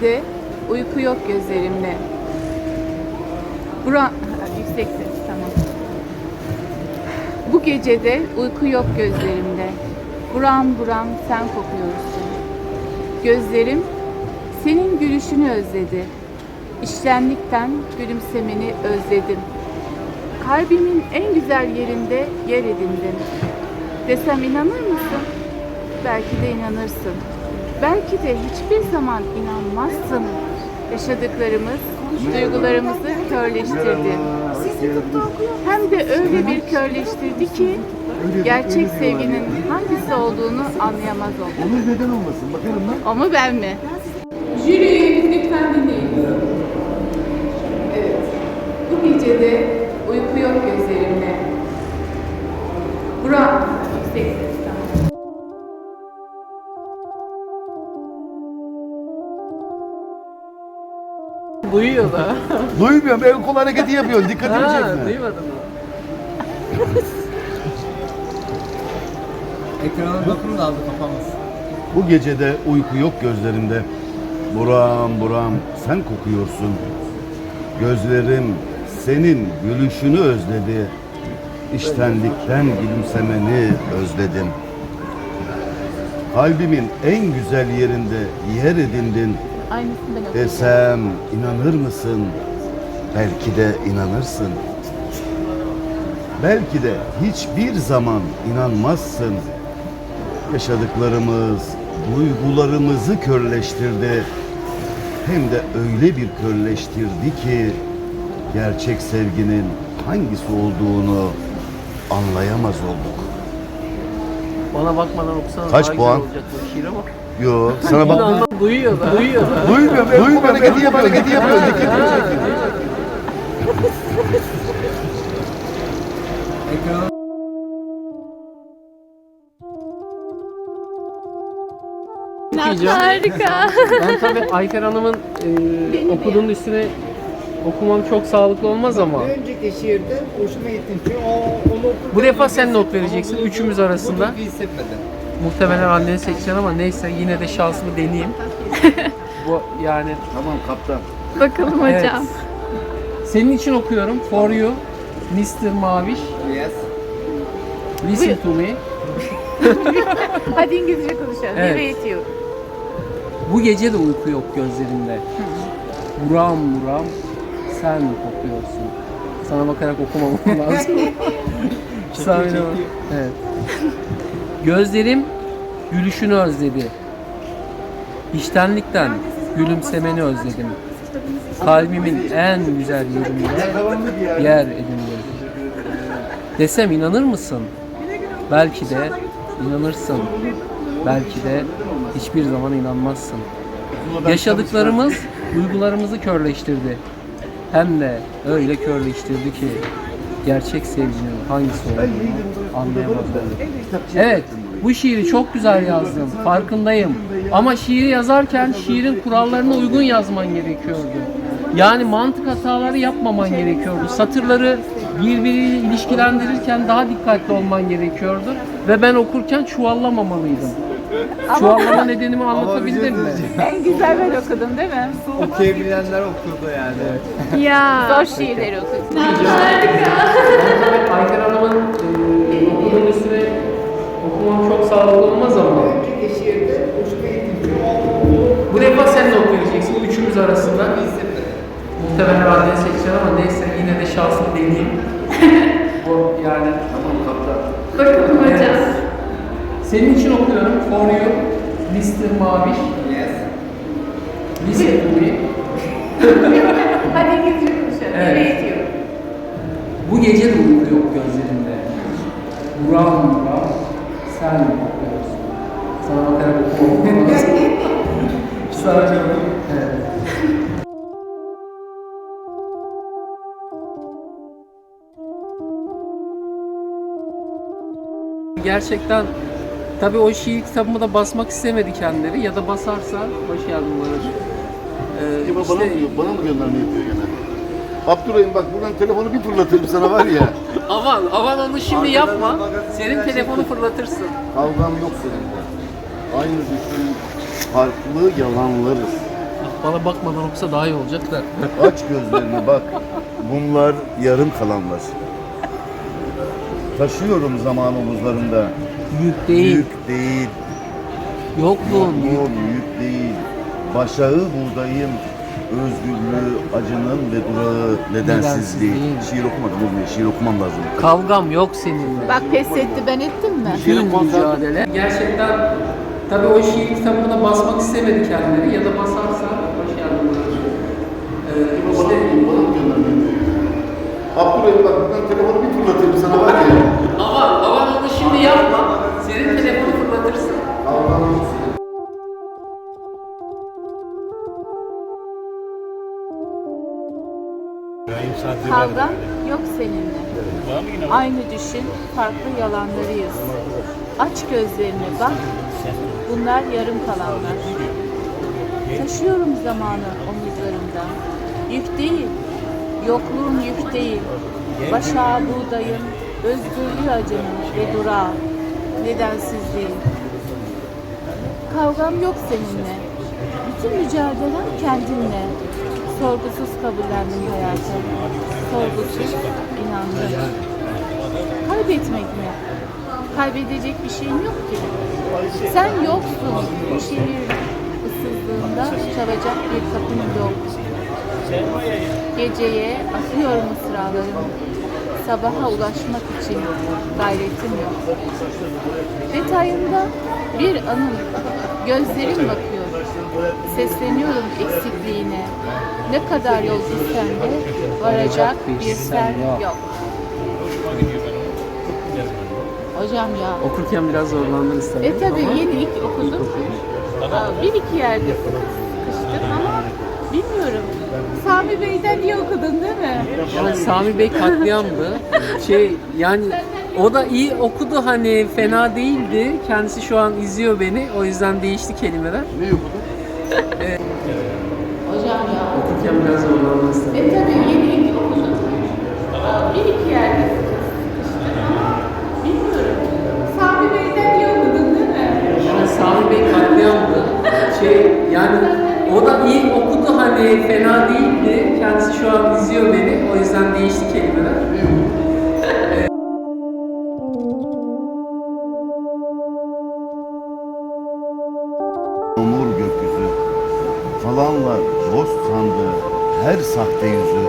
gecede uyku yok gözlerimde. Bura yüksek ses tamam. Bu gecede uyku yok gözlerimde. Buram buram sen kokuyorsun. Gözlerim senin gülüşünü özledi. İşlenlikten gülümsemeni özledim. Kalbimin en güzel yerinde yer edindin. Desem inanır mısın? Belki de inanırsın. Belki de hiçbir zaman inanmazsın. Yaşadıklarımız duygularımızı körleştirdi. Hem de öyle bir körleştirdi ki gerçek sevginin hangisi olduğunu anlayamaz oldum. Olur neden olmasın? Bakarım ben. O mu ben mi? Jüri lütfen dinleyin. Evet. Bu gecede Duyuyor da. Duymuyorum. El kol hareketi yapıyorsun. Dikkatimi ha, çekme. duymadın mı? Ekrana bakın da aldı kafamız. Bu gecede uyku yok gözlerimde. Buram buram sen kokuyorsun. Gözlerim senin gülüşünü özledi. İştenlikten gülümsemeni özledim. Kalbimin en güzel yerinde yer edindin. Aynısını ben okuyacağım. Desem inanır mısın? Belki de inanırsın. Belki de hiçbir zaman inanmazsın. Yaşadıklarımız duygularımızı körleştirdi. Hem de öyle bir körleştirdi ki gerçek sevginin hangisi olduğunu anlayamaz olduk. Bana bakmadan okusana. Kaç daha puan? Güzel olacak bu şiir ama. Yo sana bak. duyuyor da. Duyuyor da. Duymuyorum. El kol hareketi yapıyor. Hareketi yapıyor. Dikkatimi Ha, çekme. Ekrana okuyacağım. Harika. Ben tabii Ayfer Hanım'ın e, okuduğunun üstüne okumam çok sağlıklı olmaz ama. önceki şiirde hoşuma gitti. Çünkü o, onu Bu defa sen not vereceksin üçümüz arasında. bir hissetmedi. Muhtemelen anneni seçeceksin ama neyse yine de şansımı deneyeyim. Bu yani Tamam kaptan. Bakalım Evet. hocam. senin için okuyorum. For you, Mr. Maviş. Yes. Listen to me. Hadi İngilizce konuşalım. Evet. Evet. you. Bu gece de uyku yok gözlerimde. Buram buram sen kokuyorsun. Sana bakarak okumamam lazım. Sahne var. Evet. Gözlerim gülüşünü özledi. İştenlikten gülümsemeni özledim. Kalbimin en güzel yerinde yer edindim. Desem inanır mısın? Belki de inanırsın. Belki de hiçbir zaman inanmazsın. Yaşadıklarımız duygularımızı körleştirdi. Hem de öyle körleştirdi ki gerçek sevginin hangisi olduğunu anlayamaz olduk. Evet, bu şiiri çok güzel yazdım. Farkındayım. Ama şiiri yazarken şiirin kurallarına uygun yazman gerekiyordu. Yani mantık hataları yapmaman gerekiyordu. Satırları birbiriyle ilişkilendirirken daha dikkatli olman gerekiyordu. Ve ben okurken çuvallamamalıydım. Çuvallama nedenimi anlatabildim mi? En güzel ben okudum değil mi? Okuyabilenler okudu yani. Ya. Zor şiirleri okudum. Ayfer Hanım'ın e, okuduğun üstüne okumam çok sağlıklı olmaz ama bu defa sen not vereceksin üçümüz arasında. Muhtemelen anneni seçeceksin ama neyse yine de şansımı deneyeyim. Bu yani Tamam. Bakalım hocam. Senin için okuyorum. For you, Mr. Maviş. Yes. Listen to me. Hadi İngilizce konuşuyorum. Evet. Nereye? Bu gece de uyku yok gözlerinde. Buram buram sen bakıyorsun. Sana bakarak okuyorum. Sadece evet. Gerçekten tabii o şiir kitabımı da basmak istemedi kendileri ya da basarsa hoş geldin Barış. Ee, Acaba işte- bana, mı, bana mı gönderme yapıyor gene? Abdurrahim bak buradan telefonu bir fırlatırım sana var ya. Aman aman onu şimdi yapma. Senin telefonu fırlatırsın. Kavgam yok seninle. Aynı düşün, farklı yalanlarız. Bana bakmadan okusa daha iyi olacak da. Aç gözlerini bak. Bunlar yarım kalanlar. Taşıyorum zaman omuzlarında. Yük değil, Yük değil, yokluğun yokluğun yük değil. Başağı buğdayın, özgürlüğü, acının ve durağı nedensizliği. Nedensizliğin. Şiir okumadım olmuyor, şiir okumam lazım. Kavgam yok seninle. Bak pes etti ben ettim mi? Bütün mücadele. Gerçekten tabii o şiir kitabımı da basmak istemedi kendileri ya da basarsa hoş geldin Barış. Ee, işte? Abdurrahim bak buradan telefonu bir fırlatırım sana var ya. aman aman şimdi yapma. Senin telefonu fırlatırsın. Seninle. Kavgam yok seninle. Aynı düşün, farklı yalanlarıyız. Aç gözlerini bak, bunlar yarım kalanlar. Taşıyorum zamanı omuzlarımda. Yük değil, yokluğun yük değil. Başağı buğdayın, özgürlüğü acının ve durağı, nedensizliği. Kavgam yok seninle. Bütün mücadelem kendinle. Sorgusuz kabullendim hayatı. Sorgusuz inandım. Kaybetmek mi? Kaybedecek bir şeyim yok ki. Sen yoksun. Bu şehir ıssızlığında çalacak bir kapım yok. Geceye atıyorum mısralarımı. Sabaha ulaşmak için gayretim yok. Detayında bir anım, gözlerim bakıyor. Sesleniyorum eksikliğine. Ne kadar yol gitsen de varacak bir sen yok. Hocam ya. Okurken biraz zorlandınız tabii. E tabi ama yeni ilk okudum. Aa, Bir iki yerde sıkıştım ama bilmiyorum. Sami Bey'den iyi okudun değil mi? Yani Sami Bey katliamdı. Şey yani o da iyi okudu hani fena değildi. Kendisi şu an izliyor beni. O yüzden değişti kelimeler. Ne okudun? Hocam ya. Okurken biraz tabii. E tabi yeni ilk okudum. Bir iki Yüzden değişti kelimeler. Umur gökyüzü falanla dost sandı her sahte yüzü.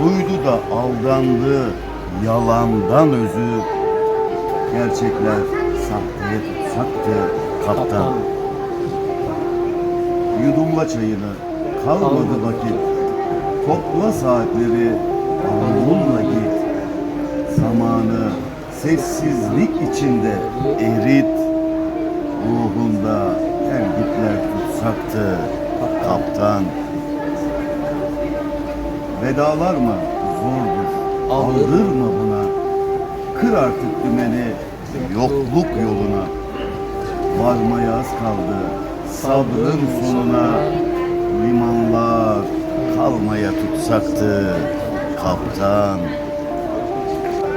Duydu da aldandı yalandan özü. Gerçekler sahteye tutsaktı kaptan. Yudumla çayını kalmadı. vakit Topla saatleri avlunla git. Zamanı sessizlik içinde erit. Ruhunda tergitler tutsaktı kaptan. Vedalar mı? Zordur. Aldırma buna. Kır artık dümeni yokluk yoluna. Varmaya az kaldı. Sabrın sonuna tutsaktı kaptan.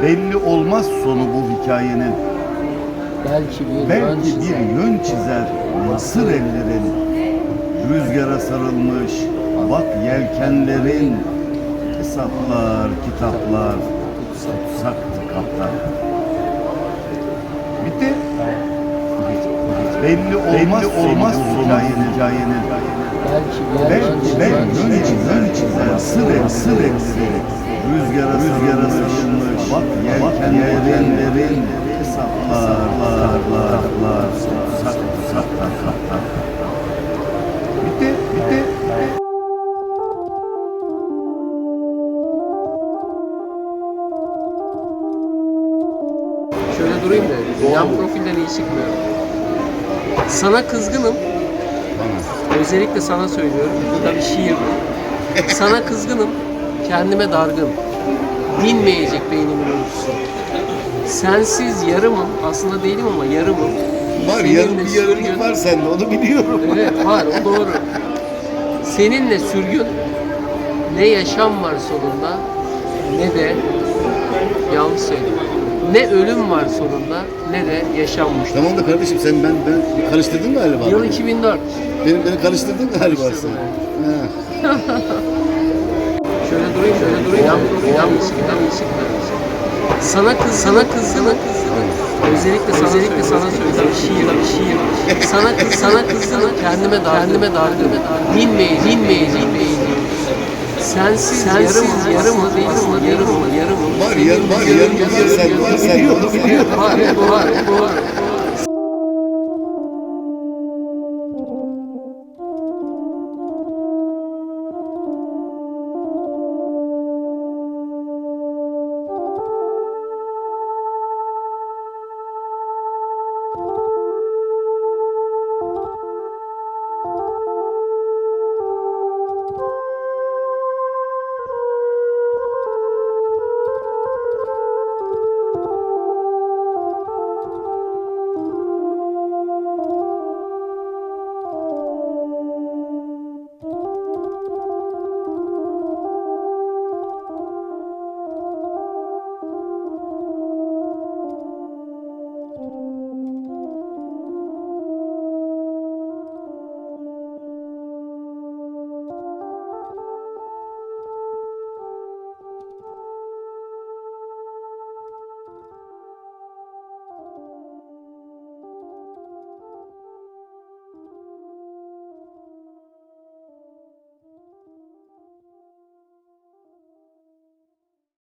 Belli olmaz sonu bu hikayenin. Belki bir Belki bir yön çizer. Nasır ellerin. Rüzgara sarılmış bak yelkenlerin. Hesaplar, kitaplar. Tutsaktı kaptan. Bitti. Belli olmaz, Belli olmaz sonu. hikayenin, hikayenin belki belki belki yön içinden içinden sır sır eksilerek rüzgara rüzgara sarılmış bak yelkenlerin derin saplar larlar lar sak sak bitti bitti Şöyle durayım da yan profilden iyi çıkmıyor. Sana kızgınım Özellikle sana söylüyorum. Tabii şiir bu. Sana kızgınım. Kendime dargın. Dinmeyecek beynimin uykusu. Sensiz yarımım. Aslında değilim ama yarımım. Var yarım bir yarımlık var sende onu biliyorum. Evet var o doğru. Seninle sürgün ne yaşam var sonunda ne de yanlış söyledim. Ne ölüm var sonunda ne de yaşanmış. Tamam da kardeşim sen ben ben karıştırdın galiba. Yıl 2004. Beni, beni karıştırdın galiba sen. Şöyle durayım, şöyle durayım. Yan, yan ışıklar. Sana kız, sana kız, sana kız. Özellikle sana, özellikle sana söylüyorum. Şiir, şiir. Sana kız, sana kızdım. Kendime dar, kendime dargın. Dinmeyin, dinmeyin, dinmeyin. Sensiz, sensiz yarım, yarım mı değil mi? Yarım mı, yarım mı? Var yarım var yarım var sende var onu biliyorum. Var, var, var.